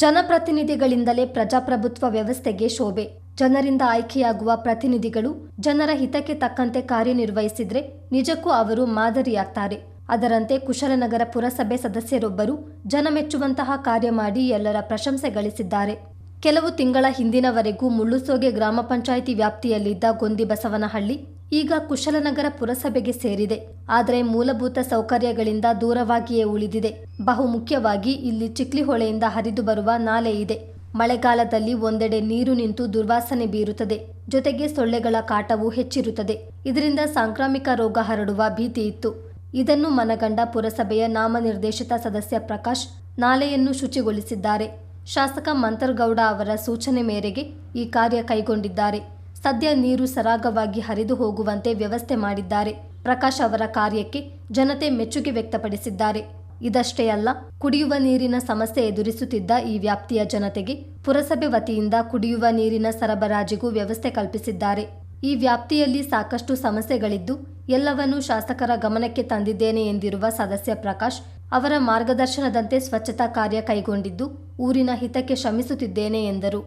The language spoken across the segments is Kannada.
ಜನಪ್ರತಿನಿಧಿಗಳಿಂದಲೇ ಪ್ರಜಾಪ್ರಭುತ್ವ ವ್ಯವಸ್ಥೆಗೆ ಶೋಭೆ. ಜನರಿಂದ ಆಯ್ಕೆಯಾಗುವ ಪ್ರತಿನಿಧಿಗಳು ಜನರ ಹಿತಕ್ಕೆ ತಕ್ಕಂತೆ ಕಾರ್ಯನಿರ್ವಹಿಸಿದ್ರೆ ನಿಜಕ್ಕೂ ಅವರು ಮಾದರಿಯಾಗ್ತಾರೆ. ಅದರಂತೆ ಕುಶಲನಗರ ಪುರಸಭೆ ಸದಸ್ಯರೊಬ್ಬರು ಜನಮೆಚ್ಚುವಂತಹ ಕಾರ್ಯ ಮಾಡಿ ಎಲ್ಲರ ಪ್ರಶಂಸೆ ಗಳಿಸಿದ್ದಾರೆ. ಕೆಲವು ತಿಂಗಳ ಹಿಂದಿನವರೆಗೂ ಮುಳ್ಳುಸೋಗೆ ಗ್ರಾಮ ಪಂಚಾಯಿತಿ ವ್ಯಾಪ್ತಿಯಲ್ಲಿದ್ದ ಗೊಂದಿಬಸವನಹಳ್ಳಿ ಈಗ ಕುಶಲನಗರ ಪುರಸಭೆಗೆ ಸೇರಿದೆ. ಆದರೆ ಮೂಲಭೂತ ಸೌಕರ್ಯಗಳಿಂದ ದೂರವಾಗಿಯೇ ಉಳಿದಿದೆ. ಬಹುಮುಖ್ಯವಾಗಿ ಇಲ್ಲಿ ಚಿಕ್ಲಿಹೊಳೆಯಿಂದ ಹರಿದು ಬರುವ ನಾಲೆ ಇದೆ. ಮಳೆಗಾಲದಲ್ಲಿ ಒಂದೆಡೆ ನೀರು ನಿಂತು ದುರ್ವಾಸನೆ ಬೀರುತ್ತದೆ. ಜೊತೆಗೆ ಸೊಳ್ಳೆಗಳ ಕಾಟವೂ ಹೆಚ್ಚಿರುತ್ತದೆ. ಇದರಿಂದ ಸಾಂಕ್ರಾಮಿಕ ರೋಗ ಹರಡುವ ಭೀತಿ ಇತ್ತು. ಇದನ್ನು ಮನಗಂಡ ಪುರಸಭೆಯ ನಾಮನಿರ್ದೇಶಿತ ಸದಸ್ಯ ಪ್ರಕಾಶ್ ನಾಲೆಯನ್ನು ಶುಚಿಗೊಳಿಸಿದ್ದಾರೆ. ಶಾಸಕ ಮಂತರ್ಗೌಡ ಅವರ ಸೂಚನೆ ಮೇರೆಗೆ ಈ ಕಾರ್ಯ ಕೈಗೊಂಡಿದ್ದಾರೆ. ಸದ್ಯ ನೀರು ಸರಾಗವಾಗಿ ಹರಿದು ಹೋಗುವಂತೆ ವ್ಯವಸ್ಥೆ ಮಾಡಿದ್ದಾರೆ. ಪ್ರಕಾಶ್ ಅವರ ಕಾರ್ಯಕ್ಕೆ ಜನತೆ ಮೆಚ್ಚುಗೆ ವ್ಯಕ್ತಪಡಿಸಿದ್ದಾರೆ. ಇದಷ್ಟೇ ಅಲ್ಲ, ಕುಡಿಯುವ ನೀರಿನ ಸಮಸ್ಯೆ ಎದುರಿಸುತ್ತಿದ್ದ ಈ ವ್ಯಾಪ್ತಿಯ ಜನತೆಗೆ ಪುರಸಭೆ ವತಿಯಿಂದ ಕುಡಿಯುವ ನೀರಿನ ಸರಬರಾಜಿಗೂ ವ್ಯವಸ್ಥೆ ಕಲ್ಪಿಸಿದ್ದಾರೆ. ಈ ವ್ಯಾಪ್ತಿಯಲ್ಲಿ ಸಾಕಷ್ಟು ಸಮಸ್ಯೆಗಳಿದ್ದು, ಎಲ್ಲವನ್ನೂ ಶಾಸಕರ ಗಮನಕ್ಕೆ ತಂದಿದ್ದೇನೆ ಎಂದಿರುವ ಸದಸ್ಯ ಪ್ರಕಾಶ್, ಅವರ ಮಾರ್ಗದರ್ಶನದಂತೆ ಸ್ವಚ್ಛತಾ ಕಾರ್ಯ ಕೈಗೊಂಡಿದ್ದು, ಊರಿನ ಹಿತಕ್ಕೆ ಶ್ರಮಿಸುತ್ತಿದ್ದೇನೆ ಎಂದರು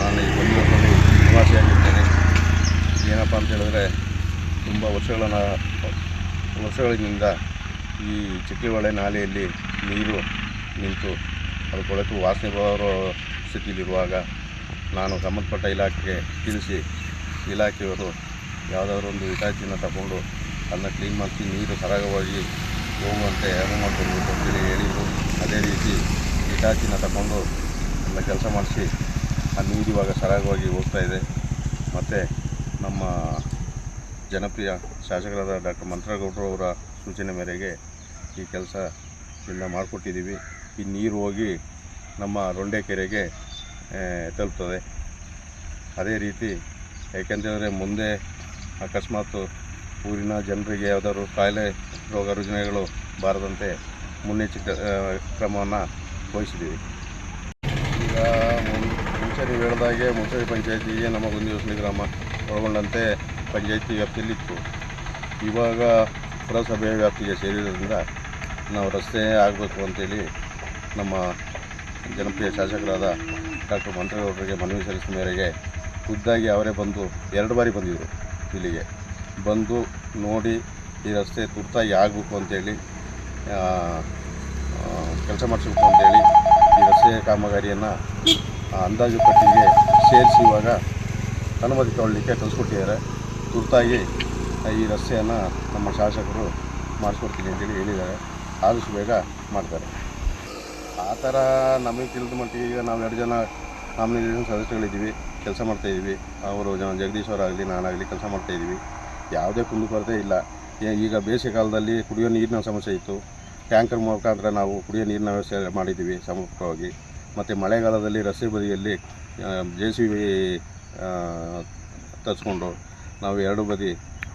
ನಾನು ಈ ಬಂದೂರಿನಲ್ಲಿ ನಿವಾಸಿಯಾಗಿದ್ದೇನೆ ಏನಪ್ಪ ಅಂತ ಹೇಳಿದ್ರೆ, ತುಂಬ ವರ್ಷಗಳ ವರ್ಷಗಳಿಂದ ಈ ಚಿಕ್ಕಿಹೊಳೆ ನಾಲೆಯಲ್ಲಿ ನೀರು ನಿಂತು, ಅದು ಕೊಳೆತು ವಾಸನೆ ಬರೋ ಸ್ಥಿತಿಯಲ್ಲಿರುವಾಗ ನಾನು ಸಂಬಂಧಪಟ್ಟ ಇಲಾಖೆಗೆ ತಿಳಿಸಿ, ಇಲಾಖೆಯವರು ಯಾವುದಾದ್ರೂ ಒಂದು ಇಟಾಚಿನ ತಗೊಂಡು ಅದನ್ನ ಕ್ಲೀನ್ ಮಾಡಿಸಿ, ನೀರು ಸರಾಗವಾಗಿ ಹೋಗುವಂತೆ ಅನುವು ಮಾಡಿಕೊಡ್ಬೇಕು ಅಂತೇಳಿ ಹೇಳಿದರು. ಅದೇ ರೀತಿ ಇಟಾಚಿನ ತಗೊಂಡು ಎಲ್ಲ ಕೆಲಸ ಮಾಡಿಸಿ, ಆ ನೀರು ಇವಾಗ ಸರಾಗವಾಗಿ ಹೋಗ್ತಾಯಿದೆ ಮತ್ತು ನಮ್ಮ ಜನಪ್ರಿಯ ಶಾಸಕರಾದ ಡಾಕ್ಟರ್ ಮಂತ್ರಗೌಡರು ಅವರ ಸೂಚನೆ ಮೇರೆಗೆ ಈ ಕೆಲಸ ಎಲ್ಲ ಮಾಡಿಕೊಟ್ಟಿದ್ದೀವಿ. ಈ ನೀರು ಹೋಗಿ ನಮ್ಮ ರೊಂಡೆ ಕೆರೆಗೆ ತಲುಪ್ತದೆ. ಅದೇ ರೀತಿ ಏಕೆಂತೇಳಿದ್ರೆ ಮುಂದೆ ಅಕಸ್ಮಾತ್ ಊರಿನ ಜನರಿಗೆ ಯಾವುದಾದ್ರು ಕಾಯಿಲೆ, ರೋಗ ರುಜಿನಗಳು ಬಾರದಂತೆ ಮುನ್ನೆಚ್ಚರಿಕೆ ಕ್ರಮವನ್ನು ವಹಿಸಿದ್ದೀವಿ. ಈಗ ಮುಂಚೆ ನೀವು ಹೇಳಿದಾಗೆ ಮುನ್ಸಿಪಲ್ ಪಂಚಾಯತಿಗೆ ನಮ್ಮ ಗುಂದಿವಸಲಿ ಗ್ರಾಮ ಒಳಗೊಂಡಂತೆ ಪಂಚಾಯತಿ ವ್ಯಾಪ್ತಿಯಲ್ಲಿತ್ತು. ಇವಾಗ ಪುರಸಭೆ ವ್ಯಾಪ್ತಿಗೆ ಸೇರಿರೋದ್ರಿಂದ ನಾವು ರಸ್ತೆ ಆಗಬೇಕು ಅಂತೇಳಿ ನಮ್ಮ ಜನಪ್ರಿಯ ಶಾಸಕರಾದ ಡಾಕ್ಟರ್ ಮಂತ್ರಿಗೌಡರಿಗೆ ಮನವಿ ಸಲ್ಲಿಸಿದ ಮೇರೆಗೆ ಖುದ್ದಾಗಿ ಅವರೇ ಬಂದು ಎರಡು ಬಾರಿ ಬಂದಿದ್ದರು ಇಲ್ಲಿಗೆ. ಬಂದು ನೋಡಿ ಈ ರಸ್ತೆ ತುರ್ತಾಗಿ ಆಗಬೇಕು ಅಂತೇಳಿ ಕೆಲಸ ಮಾಡಿಸ್ಬೇಕು ಅಂತೇಳಿ ಈ ರಸ್ತೆ ಕಾಮಗಾರಿಯನ್ನು ಅಂದಾಜು ಪಟ್ಟಿಗೆ ಸೇರಿಸಿ ಇವಾಗ ಅನುಮತಿ ತಗೊಳ್ಳಿಕ್ಕೆ ಕಳಿಸ್ಕೊಟ್ಟಿದ್ದಾರೆ ತುರ್ತಾಗಿ ಈ ರಸ್ತೆಯನ್ನು ನಮ್ಮ ಶಾಸಕರು ಮಾಡಿಸ್ಕೊಡ್ತೀನಿ ಅಂತೇಳಿ ಹೇಳಿದ್ದಾರೆ. ಆದಷ್ಟು ಬೇಗ ಮಾಡ್ತಾರೆ. ಆ ಥರ ನಮಗೆ ತಿಳಿದ ಮಟ್ಟಿಗೆ ಈಗ ನಾವು ಎರಡು ಜನ ನಾಮಿನೇಷನ್ ಸದಸ್ಯಗಳಿದ್ದೀವಿ ಕೆಲಸ ಮಾಡ್ತಾಯಿದ್ದೀವಿ ಅವರು ಜನ ಜಗದೀಶ್ ಅವರಾಗಲಿ, ನಾನಾಗಲಿ ಕೆಲಸ ಮಾಡ್ತಾಯಿದ್ದೀವಿ ಯಾವುದೇ ಕುಂದುಕೊರತೆ ಇಲ್ಲ. ಈಗ ಬೇಸಿಗೆ ಕಾಲದಲ್ಲಿ ಕುಡಿಯೋ ನೀರಿನ ಸಮಸ್ಯೆ ಇತ್ತು. ಟ್ಯಾಂಕರ್ ಮುಖಾಂತರ ನಾವು ಕುಡಿಯೋ ನೀರಿನ ವ್ಯವಸ್ಥೆ ಮಾಡಿದ್ದೀವಿ ಸಮರ್ಪಕವಾಗಿ. ಮತ್ತು ಮಳೆಗಾಲದಲ್ಲಿ ರಸ್ತೆ ಬದಿಯಲ್ಲಿ ಜೆ ಸಿ ಬಿ ತರಿಸ್ಕೊಂಡು ನಾವು ಎರಡು ಬದಿ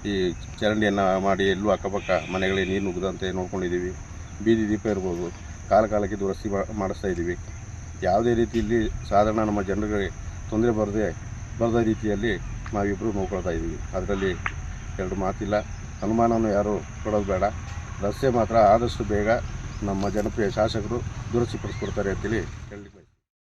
ಈ ಚರಂಡಿಯನ್ನು ಮಾಡಿ ಎಲ್ಲೂ ಅಕ್ಕಪಕ್ಕ ಮನೆಗಳಿಗೆ ನೀರು ನುಗ್ಗದಂತೆ ನೋಡ್ಕೊಂಡಿದ್ದೀವಿ. ಬೀದಿ ದೀಪ ಇರ್ಬೋದು, ಕಾಲ ಕಾಲಕ್ಕೆ ದುರಸ್ತಿ ಮಾಡಿಸ್ತಾ ಇದ್ದೀವಿ. ಯಾವುದೇ ರೀತಿಯಲ್ಲಿ ಸಾಧಾರಣ ನಮ್ಮ ಜನರಿಗೆ ತೊಂದರೆ ಬರದೆ, ಬರದ ರೀತಿಯಲ್ಲಿ ನಾವಿಬ್ಬರು ನೋಡ್ಕೊಳ್ತಾ ಇದ್ದೀವಿ. ಅದರಲ್ಲಿ ಎರಡು ಮಾತಿಲ್ಲ. ಅನುಮಾನವನ್ನು ಯಾರು ಕೊಡೋದು ಬೇಡ. ರಸ್ತೆ ಮಾತ್ರ ಆದಷ್ಟು ಬೇಗ ನಮ್ಮ ಜನಪ್ರಿಯ ಶಾಸಕರು ದುರಸ್ತಿಪಡಿಸ್ಕೊಡ್ತಾರೆ ಅಂತೇಳಿ ಹೇಳಲಿಕ್ಕೆ